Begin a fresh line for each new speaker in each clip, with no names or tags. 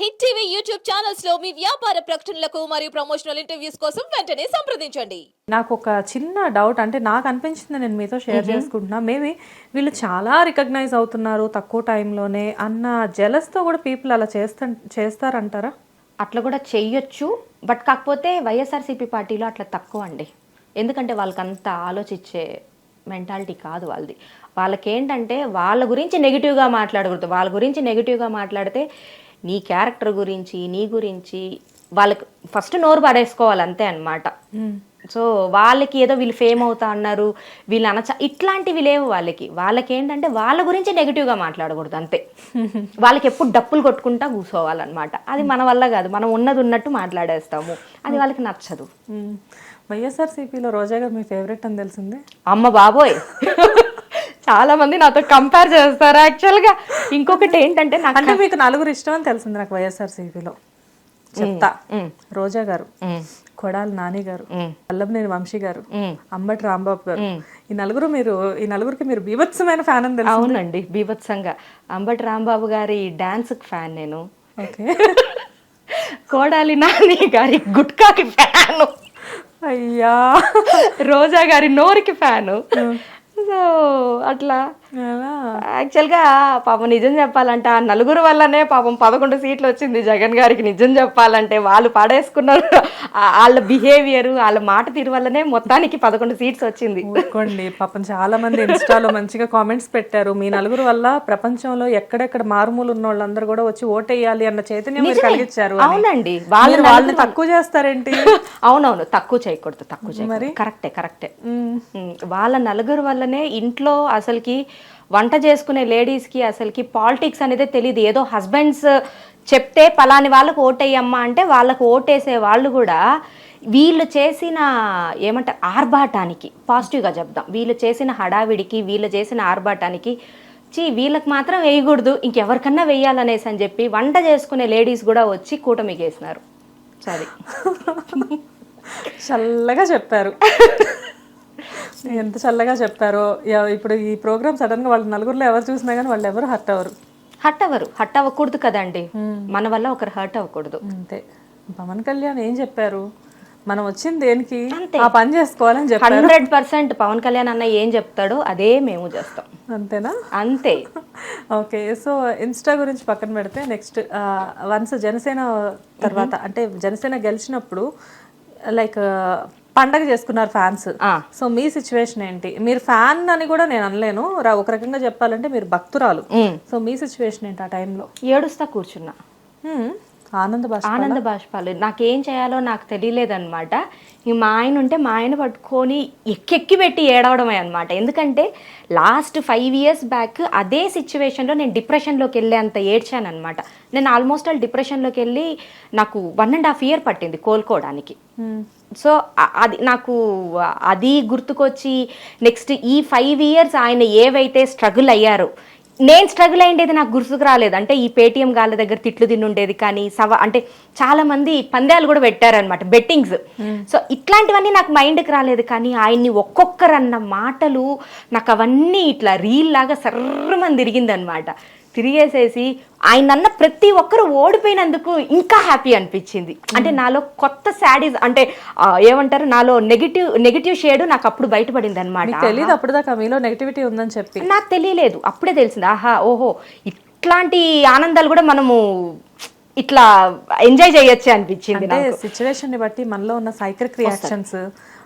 Hit TV YouTube ఛానల్స్లో మీ వ్యాపార ప్రకటనలకు మరియు ప్రమోషనల్ ఇంటర్వ్యూస్ కోసం వెంటనే సంప్రదించండి.
నాకు ఒక చిన్న డౌట్ అంటే నాకు అనిపించింది నేను మీతో షేర్ చేసుకుంటున్నా. మేబీ వీళ్ళు చాలా రికగ్నైజ్ అవుతున్నారు తక్కువ టైంలోనే అన్న జెలస్తో కూడా పీపుల్ అలా చేస్తా చేస్తారంటారా?
అట్లా కూడా చెయ్యొచ్చు బట్ కాకపోతే వైఎస్ఆర్సీపీ పార్టీలో అట్లా తక్కువ అండి. ఎందుకంటే వాళ్ళకి అంత ఆలోచించే మెంటాలిటీ కాదు వాళ్ళది. వాళ్ళకేంటంటే వాళ్ళ గురించి నెగిటివ్గా మాట్లాడకూడదు. వాళ్ళ గురించి నెగిటివ్గా మాట్లాడితే నీ క్యారెక్టర్ గురించి నీ గురించి వాళ్ళకి ఫస్ట్ నోరు పడేసుకోవాలి అంతే అన్నమాట. సో వాళ్ళకి ఏదో వీళ్ళు ఫేమ్ అవుతా అన్నారు వీళ్ళు అనచ ఇట్లాంటివి లేవు వాళ్ళకి. వాళ్ళకి ఏంటంటే వాళ్ళ గురించి నెగిటివ్గా మాట్లాడకూడదు అంతే. వాళ్ళకి ఎప్పుడు డప్పులు కొట్టుకుంటా కూర్చోవాలన్నమాట. అది మన వల్ల కాదు మనం ఉన్నది ఉన్నట్టు మాట్లాడేస్తాము. అది వాళ్ళకి నచ్చదు.
వైఎస్ఆర్సీపీలో రోజా గారు మీ ఫేవరెట్ అని తెలిసిందే?
అమ్మ బాబోయ్. చాలా మంది నాతో కంపేర్ చేస్తారు యాక్చువల్గా ఇంకొకటి ఏంటంటే నాకు
అంటే మీకు నలుగురు ఇష్టం అని తెలిసింది నాకు వైఎస్ఆర్సీపీలో చెప్తా. రోజా గారు కొడాలి నాని గారు వల్లభనేని వంశీ గారు అంబటి రాంబాబు గారు. ఈ నలుగురు మీరు ఈ నలుగురికి మీరు బీభత్సమైన ఫ్యాన్ అని తెలుసు
అవునండి బీభత్సంగా. అంబటి రాంబాబు గారి డాన్స్ ఫ్యాన్ నేను.
ఓకే.
కోడాలి నాని గారి గుట్కాకి ఫ్యాను
అయ్యా.
రోజా గారి నోరికి ఫ్యాను సో అట్లా. యాక్చువల్గా పాపం నిజం చెప్పాలంటే. ఆ నలుగురు వల్లనే పాపం పదకొండు సీట్లు వచ్చింది జగన్ గారికి నిజం చెప్పాలంటే వాళ్ళు పడేసుకున్నారు. వాళ్ళ బిహేవియర్ వాళ్ళ మాట తీరు వల్లనే మొత్తానికి పదకొండు సీట్స్ వచ్చింది.
ఊరుకోండి. పాపం చాలా మంది ఇన్స్టాలో మంచిగా కామెంట్స్ పెట్టారు. మీ నలుగురు వల్ల ప్రపంచంలో ఎక్కడెక్కడ మారుమూలు ఉన్న వాళ్ళందరూ కూడా వచ్చి ఓటేయాలి అన్న చైతన్యం మీరు కలిగించారు.
అవునండి. వాళ్ళ
వాళ్ళని తక్కువ చేస్తారేంటి?
అవునవును. తక్కువ చేయకూడదు తక్కువ చేయకూడదు. కరెక్టే కరెక్టే. వాళ్ళ నలుగురు వల్లనే ఇంట్లో అసలుకి వంట చేసుకునే లేడీస్కి అసలుకి పాలిటిక్స్ అనేది తెలియదు ఏదో హస్బెండ్స్ చెప్తే పలాని వాళ్ళకు ఓటేయమ్మా అంటే వాళ్ళకు ఓటేసే వాళ్ళు కూడా వీళ్ళు చేసిన ఏమంటారు ఆర్భాటానికి పాజిటివ్గా చెప్దాం. వీళ్ళు చేసిన హడావిడికి వీళ్ళు చేసిన ఆర్భాటానికి చీ వీళ్ళకి మాత్రం వేయకూడదు ఇంకెవరికన్నా వేయాలనేసి అని చెప్పి వంట చేసుకునే లేడీస్ కూడా వచ్చి కూటమికి వేసినారు. సరే.
చల్లగా చెప్పారు. ఎంత చల్లగా చెప్పారో. ఇప్పుడు ఈ ప్రోగ్రామ్ సడన్గా వాళ్ళ నలుగురులో ఎవరు చూసినా కానీ వాళ్ళు ఎవరు హర్ట్ అవ్వరు.
హర్ట్ అవ్వరు హర్ట్ అవ్వకూడదు కదండి మన వల్ల ఒకరు హర్ట్ అవ్వకూడదు.
అంతే. పవన్ కళ్యాణ్ ఏం చెప్పారు? మనం వచ్చింది దేనికి? ఆ పని చేసుకోవాలని చెప్పారు.
హండ్రెడ్ పర్సెంట్ పవన్ కళ్యాణ్ అన్న ఏం చెప్తాడో అదే మేము చేస్తాం.
అంతేనా?
అంతే.
ఓకే సో ఇన్స్టా గురించి పక్కన పెడితే నెక్స్ట్ వన్స్ జనసేన తర్వాత అంటే జనసేన గెలిచినప్పుడు లైక్ పండగ చేసుకున్నారు ఫ్యాన్స్. సో మీ సిచ్యువేషన్ ఏంటి? మీరు ఫ్యాన్ అని కూడా నేను అనలేను. ఒక రకంగా చెప్పాలంటే మీరు భక్తురాలు. సో మీ సిచ్యువేషన్ ఏంటి ఆ టైంలో
ఏడుస్తా కూర్చున్నా.
ఆనంద
ఆనంద బాష్పాలు. నాకేం చేయాలో నాకు తెలియలేదన్నమాట. ఈ మా ఆయన ఉంటే మా ఆయన పట్టుకొని ఎక్కెక్కి పెట్టి ఏడవడమే అనమాట ఎందుకంటే లాస్ట్ ఫైవ్ ఇయర్స్ బ్యాక్ అదే సిచ్యువేషన్లో నేను డిప్రెషన్లోకి వెళ్ళేంత ఏడ్చానమాట నేను ఆల్మోస్ట్ ఆల్ డిప్రెషన్లోకి వెళ్ళి నాకు వన్ అండ్ హాఫ్ ఇయర్ పట్టింది కోలుకోవడానికి. సో అది నాకు అది గుర్తుకొచ్చి నెక్స్ట్ ఈ ఫైవ్ ఇయర్స్ ఆయన ఏవైతే స్ట్రగుల్ అయ్యారో నేను స్ట్రగుల్ అయ్యేది నాకు గుర్తుకు రాలేదు. అంటే ఈ పేటిఎం గాళ్ళ దగ్గర తిట్లు తిని ఉండేది కానీ సవ అంటే చాలా మంది పందాలు కూడా పెట్టారనమాట బెట్టింగ్స్. సో ఇట్లాంటివన్నీ నాకు మైండ్కి రాలేదు కానీ ఆయన్ని ఒక్కొక్కరన్న మాటలు నాకు అవన్నీ ఇట్లా రీల్ లాగా సర్రమని తిరిగిందనమాట తిరిగేసేసి ఆయన అన్న ప్రతి ఒక్కరు ఓడిపోయినందుకు ఇంకా హ్యాపీ అనిపించింది. అంటే నాలో కొత్త శాడీస్ అంటే ఏమంటారు? నాలో నెగిటివ్ నెగిటివ్ షేడ్ నాకు అప్పుడు బయటపడింది అనమాట
తెలియదు అప్పుడు దాకా మీలో నెగిటివిటీ ఉందని చెప్పి.
నాకు తెలియలేదు. అప్పుడే తెలిసింది. ఆహా ఓహో ఇట్లాంటి ఆనందాలు కూడా మనము ఇట్లా ఎంజాయ్ చేయొచ్చు అనిపించింది
సిచ్యువేషన్ బట్టి మనలో ఉన్న సైక్రిక్ రియాక్షన్స్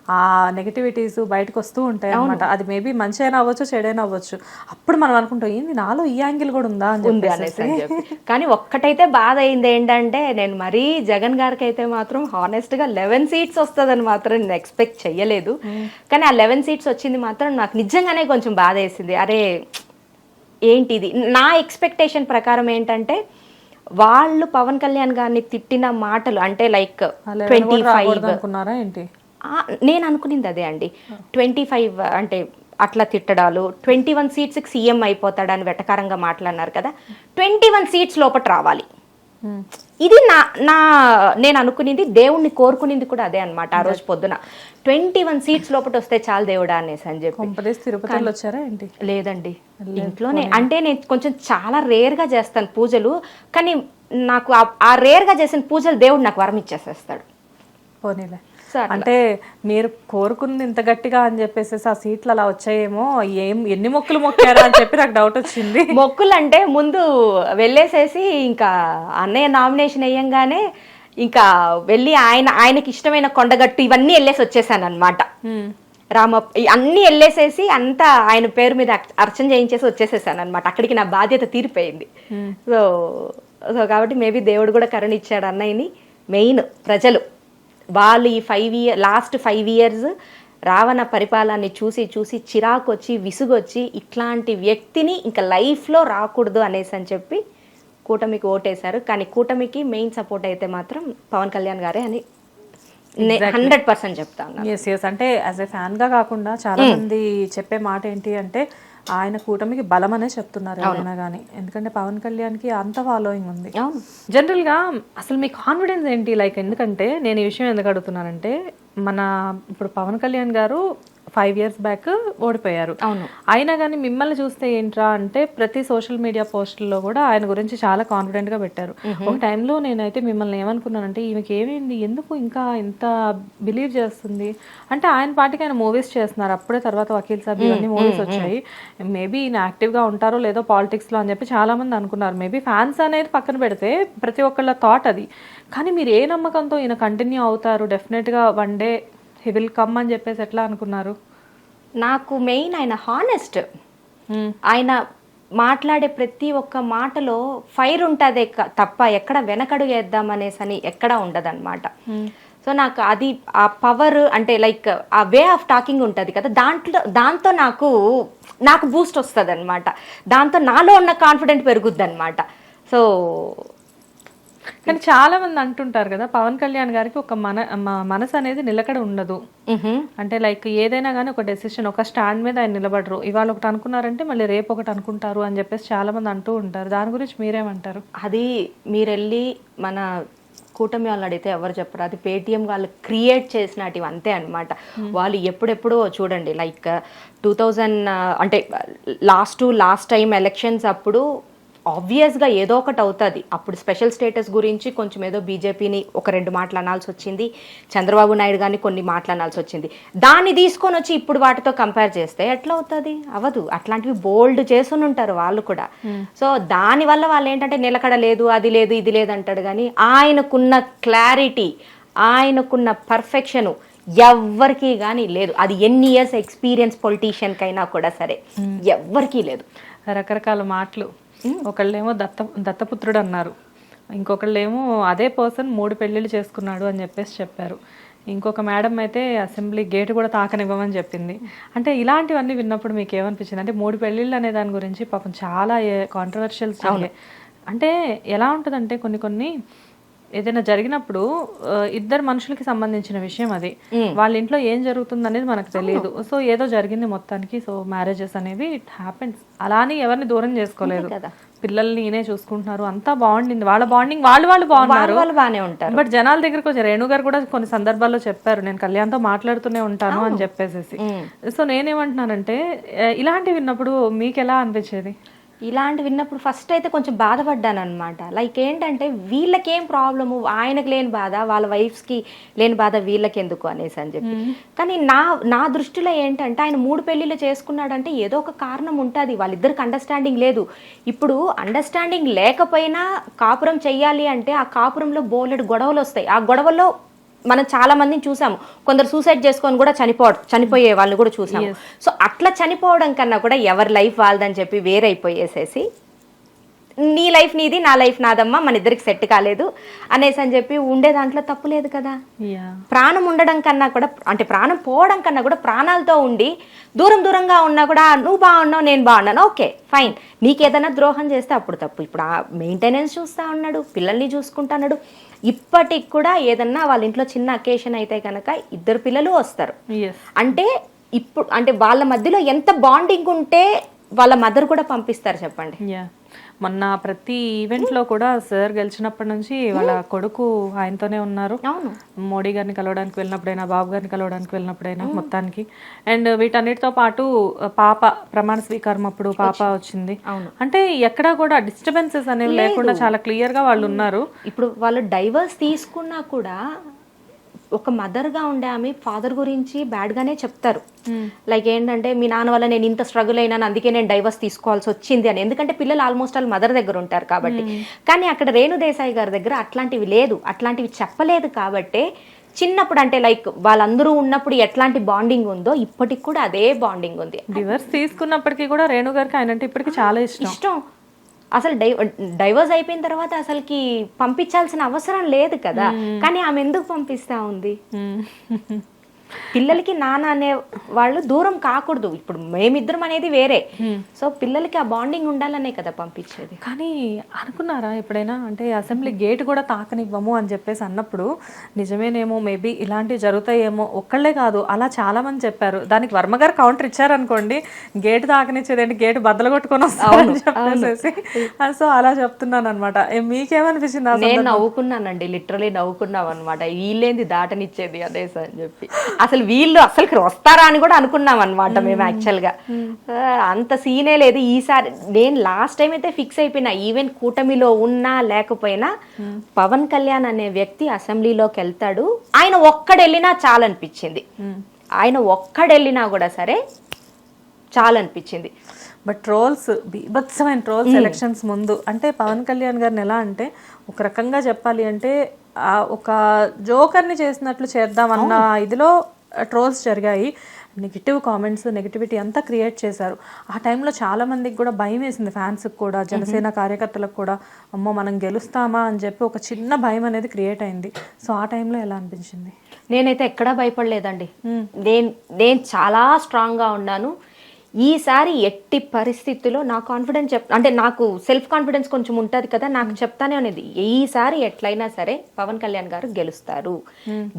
ఆ నెగటివిటీస్ బయటకు వస్తూ ఉంటాయి అనమాట అది మేబీ మంచి అయినా అవ్వచ్చు చెడైనా అవ్వచ్చు. అప్పుడు మనం అనుకుంటాం ఏంది నాలో ఈ యాంగిల్ కూడా ఉందా? అని
ఉంది. అనేసి కానీ ఒక్కటైతే బాధ అయింది ఏంటంటే నేను మరీ జగన్ గారికి అయితే మాత్రం హానెస్ట్గా లెవెన్ సీట్స్ వస్తుందని మాత్రం నేను ఎక్స్పెక్ట్ చెయ్యలేదు. కానీ ఆ లెవెన్ సీట్స్ వచ్చింది మాత్రం నాకు నిజంగానే కొంచెం బాధ వేసింది. అరే ఏంటిది? నా ఎక్స్పెక్టేషన్ ప్రకారం ఏంటంటే వాళ్ళు పవన్ కళ్యాణ్ గారిని తిట్టిన మాటలు అంటే లైక్ ట్వంటీ ఫైవ్
అనుకున్నారా ఏంటి?
నేను అనుకునింది అదే అండి. ట్వంటీ ఫైవ్ అంటే అట్లా తిట్టడాలు ట్వంటీ వన్ సీట్స్కి సీఎం అయిపోతాడని వెటకారంగా మాట్లాడినారు కదా ట్వంటీ వన్ సీట్స్ లోపల రావాలి. ఇది నా నా నేను అనుకునింది దేవుణ్ణి కోరుకునింది కూడా అదే అన్నమాట ఆ రోజు పొద్దున. ట్వంటీ వన్ సీట్స్ లోపల వస్తే చాలు దేవుడా అనేసి అని చెప్పి.
కొంపదేసి తిరుపతిలో వచ్చారా ఏంటి?
లేదండి. ఇంట్లోనే అంటే నేను కొంచెం చాలా రేర్గా చేస్తాను పూజలు కానీ నాకు ఆ- రేర్గా చేసిన పూజలు దేవుడు నాకు వరం ఇచ్చేసేస్తాడు.
పోనీలే. అంటే మీరు కోరుకుంది ఇంత గట్టిగా అని చెప్పేసి ఆ సీట్లు అలా వచ్చాయేమో ఏం ఎన్ని మొక్కులు మొక్కారా అని చెప్పి నాకు డౌట్ వచ్చింది.
మొక్కులు అంటే ముందు వెళ్ళేసేసి ఇంకా అన్నయ్య నామినేషన్ వేయంగానే ఇంకా వెళ్ళి ఆయన ఆయనకి ఇష్టమైన కొండగట్టు ఇవన్నీ వెళ్ళేసి వచ్చేసాను అనమాట. రామ అన్ని వెళ్ళేసేసి అంతా ఆయన పేరు మీద అర్చ- అర్చన చేయించేసి వచ్చేసేసాను అనమాట అక్కడికి నా బాధ్యత తీరిపోయింది. సో సో కాబట్టి మేబీ దేవుడు కూడా కరుణ ఇచ్చాడు అన్నయ్యని మెయిన్ ప్రజలు. వాళ్ళు ఈ five year last five years Ravana పరిపాలనని చూసి చూసి చిరాకు వచ్చి విసుగొచ్చి ఇట్లాంటి వ్యక్తిని ఇంకా లైఫ్లో రాకూడదు అనేసి అని చెప్పి కూటమికి ఓటేశారు. కానీ కూటమికి మెయిన్ సపోర్ట్ అయితే మాత్రం పవన్ కళ్యాణ్ గారే అని హండ్రెడ్ పర్సెంట్ చెప్తాను
ఎస్ ఎస్ అంటే యాజ్ ఎ ఫ్యాన్గా కాకుండా చాలా మంది చెప్పే మాట ఏంటి అంటే ఆయన కూటమికి బలం అనే చెప్తున్నారు ఎవరైనా కానీ ఎందుకంటే పవన్ కళ్యాణ్కి అంత ఫాలోయింగ్ ఉంది.
అవును.
జనరల్గా అసలు మీ కాన్ఫిడెన్స్ ఏంటి? లైక్ ఎందుకంటే నేను ఈ విషయం ఎందుకు అడుగుతున్నానంటే మన ఇప్పుడు పవన్ కళ్యాణ్ గారు ఫైవ్ ఇయర్స్ బ్యాక్ ఓడిపోయారు.
అవును.
అయినా కానీ మిమ్మల్ని చూస్తే ఏంట్రా అంటే ప్రతి సోషల్ మీడియా పోస్టుల్లో కూడా ఆయన గురించి చాలా కాన్ఫిడెంట్గా పెట్టారు. ఒక టైంలో నేనైతే మిమ్మల్ని ఏమనుకున్నానంటే ఈమెకి ఏమైంది? ఎందుకు ఇంకా ఇంత బిలీవ్ చేస్తుంది? అంటే ఆయన పాటికి ఆయన మూవీస్ చేస్తున్నారు. అప్పుడే తర్వాత వకీల్ సాబ్ ఇవన్నీ మూవీస్ వచ్చాయి. మేబీ ఈయన యాక్టివ్గా ఉంటారో లేదో పాలిటిక్స్లో అని చెప్పి చాలా మంది అనుకున్నారు. మేబీ ఫ్యాన్స్ అనేది పక్కన పెడితే ప్రతి ఒక్కళ్ళ థాట్ అది. కానీ మీరు ఏ నమ్మకంతో ఈయన కంటిన్యూ అవుతారు? డెఫినెట్గా one day he will come అని చెప్పేసి ఎట్లా అనుకున్నారు?
నాకు మెయిన్ ఆయన హానెస్ట్ ఆయన మాట్లాడే ప్రతి ఒక్క మాటలో ఫైర్ ఉంటుంది తప్ప ఎక్కడ వెనకడు వేద్దామనేసి అని ఎక్కడ ఉండదన్నమాట. సో నాకు అది ఆ పవర్ అంటే లైక్ ఆ వే ఆఫ్ టాకింగ్ ఉంటుంది కదా దాంట్లో దాంతో నాకు నాకు బూస్ట్ వస్తుంది అనమాట దాంతో నాలో ఉన్న కాన్ఫిడెంట్ పెరుగుద్ది అనమాట సో
కానీ చాలా మంది అంటుంటారు కదా పవన్ కళ్యాణ్ గారికి ఒక మన మనసు అనేది నిలకడ ఉండదు. అంటే లైక్ ఏదైనా కానీ ఒక డెసిషన్ ఒక స్టాండ్ మీద ఆయన నిలబడరు. ఇవాళ ఒకటి అనుకున్నారంటే మళ్ళీ రేపు ఒకటి అనుకుంటారు అని చెప్పేసి చాలా మంది అంటూ ఉంటారు. దాని గురించి మీరేమంటారు?
అది మీరు వెళ్ళి మన కూటమి వాళ్ళు అడిగితే ఎవరు చెప్పరు. అది పేటిఎం వాళ్ళు క్రియేట్ చేసినటివి అంతే అనమాట వాళ్ళు ఎప్పుడెప్పుడో చూడండి లైక్ టూ థౌజండ్ అంటే లాస్ట్ లాస్ట్ టైం ఎలక్షన్స్ అప్పుడు ఆబ్వియస్గా ఏదో ఒకటి అవుతుంది. అప్పుడు స్పెషల్ స్టేటస్ గురించి కొంచెం ఏదో బీజేపీని ఒక రెండు మాటలు అనాల్సి వచ్చింది. చంద్రబాబు నాయుడు గారిని కొన్ని మాటలు అనాల్సి వచ్చింది. దాన్ని తీసుకొని వచ్చి ఇప్పుడు వాటితో కంపేర్ చేస్తే ఎట్లా అవుతుంది? అవదు. అట్లాంటివి బోల్డ్ చేసుని ఉంటారు వాళ్ళు కూడా. సో దానివల్ల వాళ్ళు ఏంటంటే నిలకడ లేదు అది లేదు ఇది లేదు అంటాడు కానీ ఆయనకున్న క్లారిటీ ఆయనకున్న పర్ఫెక్షను ఎవ్వరికీ కానీ లేదు. అది ఎన్ని ఇయర్స్ ఎక్స్పీరియన్స్ పొలిటీషియన్కైనా కూడా సరే. ఎవ్వరికీ లేదు.
రకరకాల మాటలు. ఒకళ్ళేమో దత్త దత్తపుత్రుడు అన్నారు. ఇంకొకళ్ళేమో అదే పర్సన్ మూడు పెళ్ళిళ్ళు చేసుకున్నాడు అని చెప్పేసి చెప్పారు. ఇంకొక మేడం అయితే అసెంబ్లీ గేట్ కూడా తాకనివ్వమని చెప్పింది. అంటే ఇలాంటివన్నీ విన్నప్పుడు మీకు ఏమనిపించింది అంటే మూడు పెళ్ళిళ్ళు అనే దాని గురించి పాపం చాలా కాంట్రవర్షియల్స్ అంటే ఎలా ఉంటుందంటే కొన్ని కొన్ని ఏదైనా జరిగినప్పుడు ఇద్దరు మనుషులకి సంబంధించిన విషయం అది. వాళ్ళ ఇంట్లో ఏం జరుగుతుంది అనేది మనకు తెలియదు సో ఏదో జరిగింది మొత్తానికి. సో మ్యారేజెస్ అనేవి ఇట్ హ్యాపెన్స్ అలానే ఎవరిని దూరం చేసుకోలేదు. పిల్లల్ని ఈయనే చూసుకుంటున్నారు. అంతా బాగుండింది వాళ్ళ బాండింగ్ వాళ్ళు వాళ్ళు బాగున్నారు.
వాళ్ళు బాగానే ఉంటారు.
బట్ జనాల దగ్గరకు వచ్చి రేణు గారు కూడా కొన్ని సందర్భాల్లో చెప్పారు నేను కళ్యాణ్తో మాట్లాడుతూనే ఉంటాను అని చెప్పేసి సో నేనేమంటున్నానంటే ఇలాంటివి విన్నప్పుడు మీకు ఎలా అనిపించేది?
ఇలాంటి విన్నప్పుడు ఫస్ట్ అయితే కొంచెం బాధపడ్డాను అనమాట లైక్ ఏంటంటే వీళ్ళకేం ప్రాబ్లము? ఆయనకు లేని బాధ వాళ్ళ వైఫ్స్కి లేని బాధ వీళ్ళకి ఎందుకు అనేసి అని చెప్పి. కానీ నా నా దృష్టిలో ఏంటంటే ఆయన మూడు పెళ్ళిళ్ళు చేసుకున్నాడంటే ఏదో ఒక కారణం ఉంటుంది. వాళ్ళిద్దరికి అండర్స్టాండింగ్ లేదు. ఇప్పుడు అండర్స్టాండింగ్ లేకపోయినా కాపురం చెయ్యాలి అంటే ఆ కాపురంలో బోలెడు గొడవలు వస్తాయి. ఆ గొడవల్లో మనం చాలా మందిని చూసాము. కొందరు సూసైడ్ చేసుకొని కూడా చనిపో చనిపోయే వాళ్ళని కూడా చూసాము. సో అట్లా చనిపోవడం కన్నా కూడా ఎవరి లైఫ్ వాళ్ళదని చెప్పి వేరైపోయేసేసి నీ లైఫ్ నీది నా లైఫ్ నాదమ్మా మన ఇద్దరికి సెట్ కాలేదు అనేసి అని చెప్పి ఉండే దాంట్లో తప్పు లేదు కదా. ప్రాణం ఉండడం కన్నా కూడా అంటే ప్రాణం పోవడం కన్నా కూడా ప్రాణాలతో ఉండి దూరం దూరంగా ఉన్నా కూడా నువ్వు బాగున్నావు నేను బాగున్నాను ఓకే ఫైన్ నీకు ఏదైనా ద్రోహం చేస్తే అప్పుడు తప్పు. ఇప్పుడు ఆ మెయింటెనెన్స్ చూస్తా ఉన్నాడు పిల్లల్ని చూసుకుంటున్నాడు ఇప్పటికి కూడా ఏదన్నా వాళ్ళ ఇంట్లో చిన్న అకేషన్ అయితే కనుక ఇద్దరు పిల్లలు వస్తారు. అంటే ఇప్పుడు అంటే వాళ్ళ మధ్యలో ఎంత బాండింగ్ ఉంటే వాళ్ళ మదర్ కూడా పంపిస్తారు చెప్పండి.
మొన్న ప్రతి ఈవెంట్లో కూడా సార్ గెలిచినప్పటి నుంచి వాళ్ళ కొడుకు ఆయనతోనే ఉన్నారు. మోడీ గారిని కలవడానికి వెళ్ళినప్పుడైనా బాబు గారిని కలవడానికి వెళ్ళినప్పుడైనా మొత్తానికి. అండ్ వీటన్నిటితో పాటు పాప ప్రమాణ స్వీకారం అప్పుడు పాప వచ్చింది. అంటే ఎక్కడా కూడా డిస్టర్బెన్సెస్ అనేవి లేకుండా చాలా క్లియర్గా వాళ్ళు ఉన్నారు.
ఇప్పుడు వాళ్ళు డైవర్స్ తీసుకున్నా కూడా ఒక మదర్గా ఉండే ఆమె ఫాదర్ గురించి బ్యాడ్గానే చెప్తారు. లైక్ ఏంటంటే మీ నాన్న వల్ల నేను ఇంత స్ట్రగుల్ అయినాను అందుకే నేను డైవర్స్ తీసుకోవాల్సి వచ్చింది అని. ఎందుకంటే పిల్లలు ఆల్మోస్ట్ వాళ్ళ మదర్ దగ్గర ఉంటారు కాబట్టి. కానీ అక్కడ రేణు దేశాయి గారి దగ్గర అట్లాంటివి లేదు. అట్లాంటివి చెప్పలేదు కాబట్టి చిన్నప్పుడు అంటే లైక్ వాళ్ళందరూ ఉన్నప్పుడు ఎట్లాంటి బాండింగ్ ఉందో ఇప్పటికి కూడా అదే బాండింగ్ ఉంది.
డివర్స్ తీసుకున్నప్పటికీ కూడా రేణు గారికి ఆయన అంటే ఇప్పటికి చాలా ఇష్టం.
ఇష్టం. అసలు డై డైవర్స్ అయిపోయిన తర్వాత అసలుకి పంపించాల్సిన అవసరం లేదు కదా. కానీ ఆమె ఎందుకు పంపిస్తా ఉంది. పిల్లలకి నాన్న అనే వాళ్ళు దూరం కాకూడదు. ఇప్పుడు మేమిద్దరం అనేది వేరే. సో పిల్లలకి ఆ బాండింగ్ ఉండాలనే కదా పంపించేది.
కానీ అనుకున్నారా ఎప్పుడైనా? అంటే అసెంబ్లీ గేట్ కూడా తాకనివ్వము అని చెప్పేసి అన్నప్పుడు నిజమేనేమో మేబీ ఇలాంటివి జరుగుతాయేమో ఒక్కళ్ళే కాదు అలా చాలా మంది చెప్పారు. దానికి వర్మ గారు కౌంటర్ ఇచ్చారనుకోండి గేట్ తాకనిచ్చేదేంటి? గేట్ బద్దలు కొట్టుకొని వస్తామని చెప్పేసి సో అలా చెప్తున్నాను అనమాట మీకేమనిపించింది
నేను నవ్వుకున్నానండి లిటరలీ నవ్వుకున్నాం అనమాట వీళ్ళేంది దాటనిచ్చేది అదే సార్ అని చెప్పి. అసలు వీళ్ళు అసలు వస్తారా అని కూడా అనుకున్నాం అనమాట మేము యాక్చువల్గా. ఆ, అంత సీనే లేదు. ఈసారి నేను లాస్ట్ టైం అయితే ఫిక్స్ అయిపోయినా. ఈవెన్ కూటమిలో ఉన్నా లేకపోయినా పవన్ కళ్యాణ్ అనే వ్యక్తి అసెంబ్లీలోకి వెళ్తాడు. ఆయన ఒక్కడెళ్ళినా చాలనిపించింది. ఆయన ఒక్కడెళ్ళినా కూడా సరే చాలనిపించింది.
బట్ ట్రోల్స్ బీభత్సమైన ట్రోల్స్ ఎలక్షన్స్ ముందు. అంటే పవన్ కళ్యాణ్ గారిని ఎలా అంటే ఒక రకంగా చెప్పాలి అంటే ఆ ఒక జోకర్ని చేసినట్లు చేద్దామన్న ఇదిలో ట్రోల్స్ జరిగాయి. నెగిటివ్ కామెంట్స్ నెగిటివిటీ అంతా క్రియేట్ చేశారు. ఆ టైంలో చాలా మందికి కూడా భయం వేసింది ఫ్యాన్స్కి కూడా జనసేన కార్యకర్తలకు కూడా. అమ్మో మనం గెలుస్తామా అని చెప్పి ఒక చిన్న భయం అనేది క్రియేట్ అయింది. సో ఆ టైంలో ఎలా అనిపించింది?
నేనైతే ఎక్కడా భయపడలేదండి. నేను నేను చాలా స్ట్రాంగ్గా ఉన్నాను. ఈసారి ఎట్టి పరిస్థితుల్లో నా కాన్ఫిడెన్స్ చెప్ అంటే నాకు సెల్ఫ్ కాన్ఫిడెన్స్ కొంచెం ఉంటుంది కదా నాకు చెప్తానే అనేది ఈసారి ఎట్లయినా సరే పవన్ కళ్యాణ్ గారు గెలుస్తారు.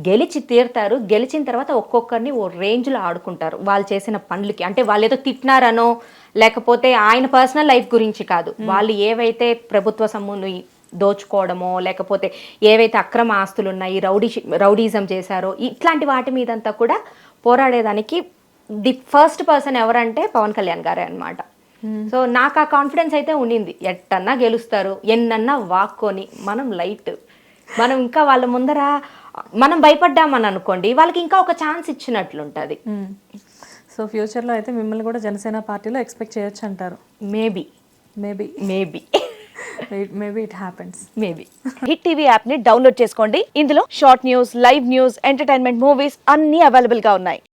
గెలిచి తీరుతారు. గెలిచిన తర్వాత ఒక్కొక్కరిని ఓ రేంజ్లో ఆడుకుంటారు. వాళ్ళు చేసిన పనులకి. అంటే వాళ్ళు ఏదో తిట్టినారనో లేకపోతే ఆయన పర్సనల్ లైఫ్ గురించి కాదు. వాళ్ళు ఏవైతే ప్రభుత్వ సొమ్ముని దోచుకోవడమో లేకపోతే ఏవైతే అక్రమ ఆస్తులు ఉన్నాయి రౌడీ రౌడీజం చేశారో ఇట్లాంటి వాటి మీదంతా కూడా పోరాడేదానికి ది ఫస్ట్ పర్సన్ ఎవరంటే పవన్ కళ్యాణ్ గారే అన్నమాట. సో నాకు ఆ కాన్ఫిడెన్స్ అయితే ఉండింది. ఎట్టన్నా గెలుస్తారు ఎన్నన్నా వాక్కొని మనం లైట్. మనం ఇంకా వాళ్ళ ముందర మనం భయపడ్డామని అనుకోండి వాళ్ళకి ఇంకా ఒక ఛాన్స్ ఇచ్చినట్లుంటది.
సో ఫ్యూచర్లో అయితే మిమ్మల్ని కూడా జనసేన పార్టీలో ఎక్స్పెక్ట్ చేయొచ్చు అంటారు.
Maybe
maybe
maybe
maybe it happens
maybe
hit TV యాప్ని డౌన్లోడ్ చేసుకోండి. ఇందులో short news live news entertainment movies అన్ని అవైలబుల్